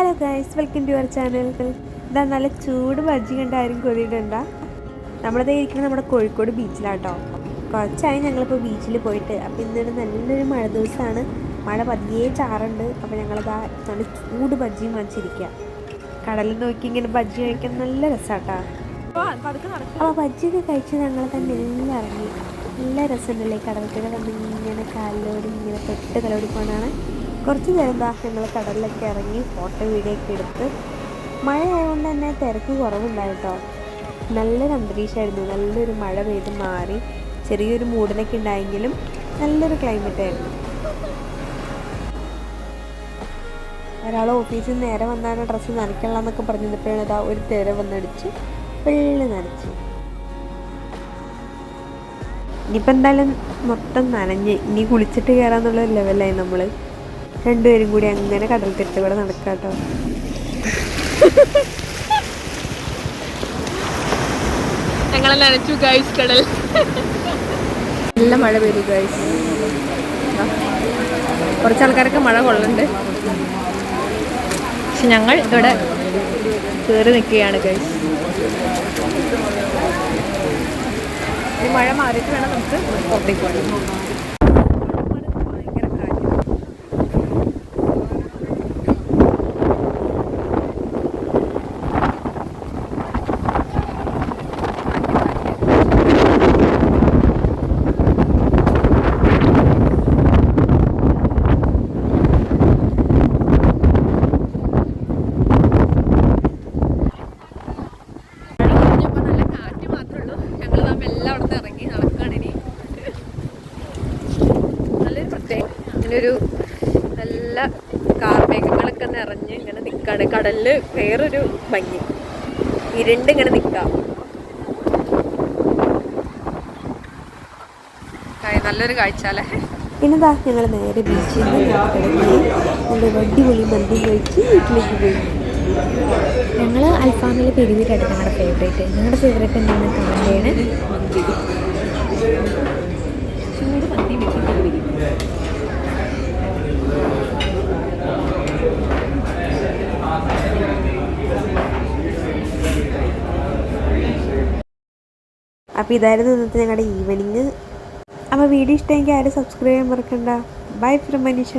Hello guys welcome to your channel ഇതാ നല്ല ചൂട് ബജ്ജി കണ്ട ആരും കൊതിയിടണ്ട. നമ്മളിത് ഇരിക്കുന്നത് നമ്മുടെ കോഴിക്കോട് ബീച്ചിലാട്ടോ. കുറച്ചായി ഞങ്ങളിപ്പോൾ ബീച്ചിൽ പോയിട്ട്. അപ്പോൾ ഇന്നൊരു നല്ലൊരു മഴ ദിവസമാണ് മഴ പതിയെ ചാറുണ്ട്. അപ്പോൾ ഞങ്ങളിതാ നല്ല ചൂട് ബജ്ജിയും വാങ്ങിച്ചിരിക്കുക കടലിൽ നോക്കി ഇങ്ങനെ ബജ്ജി കഴിക്കാൻ നല്ല രസമാട്ടാ അപ്പോൾ ബജ്ജിയൊക്കെ കഴിച്ച് ഞങ്ങൾ തന്നെ എല്ലാം ഇറങ്ങി. നല്ല രസമുണ്ടല്ലേ കടൽക്കര വന്ന് ഇങ്ങനെ കാലിലോട് ഇങ്ങനെ പെട്ട് കലോടി പോകണാണ് കുറച്ച് നേരം ഞങ്ങൾ കടലിലൊക്കെ ഇറങ്ങി ഫോട്ടോ വീഡിയോ ഒക്കെ എടുത്ത് മഴ ആയതുകൊണ്ട് തന്നെ തിരക്ക് കുറവുണ്ടായിട്ടോ. നല്ലൊരു അന്തരീക്ഷമായിരുന്നു. നല്ലൊരു മഴ പെയ്ത് മാറി ചെറിയൊരു മൂടനൊക്കെ ഉണ്ടായെങ്കിലും നല്ലൊരു ക്ലൈമറ്റ് ആയിരുന്നു. ഒരാൾ ഓഫീസിൽ നിന്ന് നേരെ വന്നാണ് ഡ്രസ്സ് നനയ്ക്കണം എന്നൊക്കെ പറഞ്ഞപ്പോഴാണ് ഇതാ ഒരു തിര വന്നടിച്ച് വെള്ളി നനച്ച്. ഇനിയിപ്പോൾ എന്തായാലും മൊത്തം നനഞ്ഞ്. ഇനി കുളിച്ചിട്ട് കയറാന്നുള്ള ലെവലായി നമ്മൾ രണ്ടുപേരും കൂടി അങ്ങനെ കടൽ തീരത്ത് കൂടെ നടക്കാട്ടോ. ഞങ്ങളെ നനച്ചു ഗൈസ് കടൽ. നല്ല മഴ പെയ്തു ഗൈസ് കുറച്ച് ആൾക്കാരൊക്കെ മഴ കൊള്ളുന്നുണ്ട്. പക്ഷെ ഞങ്ങൾ ഇവിടെ കയറി നിൽക്കുകയാണ് ഗൈസ് ഈ മഴ മാറിയിട്ട് വേണം നമുക്ക് പുറത്തേക്ക് പോകാൻ ഭയങ്കര കാറ്റ് കഴിഞ്ഞപ്പോൾ നല്ല കാറ്റ് മാത്രമേ ഉള്ളൂ ഞങ്ങൾ തമ്മിൽ എല്ലാം അവിടെ നിന്ന് ഇറങ്ങി നടക്കുകയാണ് ഇനി നല്ലൊരു ഇങ്ങനൊരു നല്ല കാർമേഘങ്ങളൊക്കെ നിറഞ്ഞ് ഇങ്ങനെ നിൽക്കുകയാണ് കടലിൽ വേറൊരു ഭംഗി. ഇരുണ്ട് ഇങ്ങനെ നിൽക്കാം നല്ലൊരു കാഴ്ച അല്ലേ? പിന്നെന്താ ദാ ഞങ്ങൾ നേരെ ബീച്ചിൽ നിന്ന് നല്ല അടിപൊളി മന്തി കഴിച്ച് വീട്ടിലേക്ക് പോയി. ഞങ്ങൾ അൽഫാമിലെ പെരുവീരായിട്ട് ഞങ്ങളുടെ ഫേവറേറ്റ് ഞങ്ങളുടെ ഫേവറേറ്റ് എന്താണ്? കമന്റ് അപ്പോൾ ഇതായിരുന്നു ഇന്നത്തെ ഞങ്ങളുടെ ഈവനിങ് അപ്പോൾ വീഡിയോ ഇഷ്ടമെങ്കിൽ ആരും സബ്സ്ക്രൈബ് ചെയ്യാൻ മറക്കണ്ട. Bye from Manish